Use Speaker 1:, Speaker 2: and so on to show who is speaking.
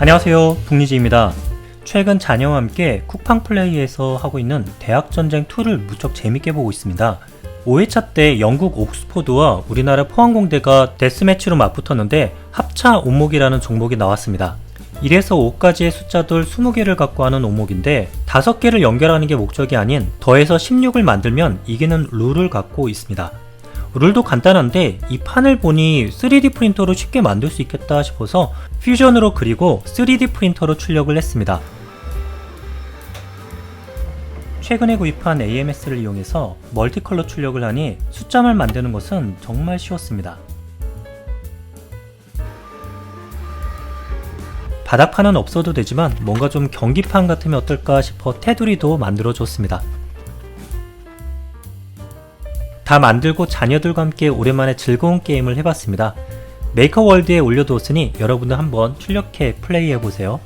Speaker 1: 안녕하세요. 북리지입니다. 최근 자녀와 함께 쿠팡 플레이에서 하고 있는 대학 전쟁 2를 무척 재밌게 보고 있습니다. 5회차 때 영국 옥스포드와 우리나라 포항공대가 데스매치로 맞붙었는데 합차 오목이라는 종목이 나왔습니다. 1에서 5까지의 숫자들 20개를 갖고 하는 오목인데 5개를 연결하는 게 목적이 아닌 더해서 16을 만들면 이기는 룰을 갖고 있습니다 룰도 간단한데 이 판을 보니 3D 프린터로 쉽게 만들 수 있겠다 싶어서 퓨전으로 그리고 3D 프린터로 출력을 했습니다. 최근에 구입한 AMS를 이용해서 멀티컬러 출력을 하니 숫자만 만드는 것은 정말 쉬웠습니다. 바닥판은 없어도 되지만 뭔가 좀 경기판 같으면 어떨까 싶어 테두리도 만들어줬습니다. 다 만들고 자녀들과 함께 오랜만에 즐거운 게임을 해봤습니다. 메이커월드에 올려두었으니 여러분도 한번 출력해 플레이해보세요.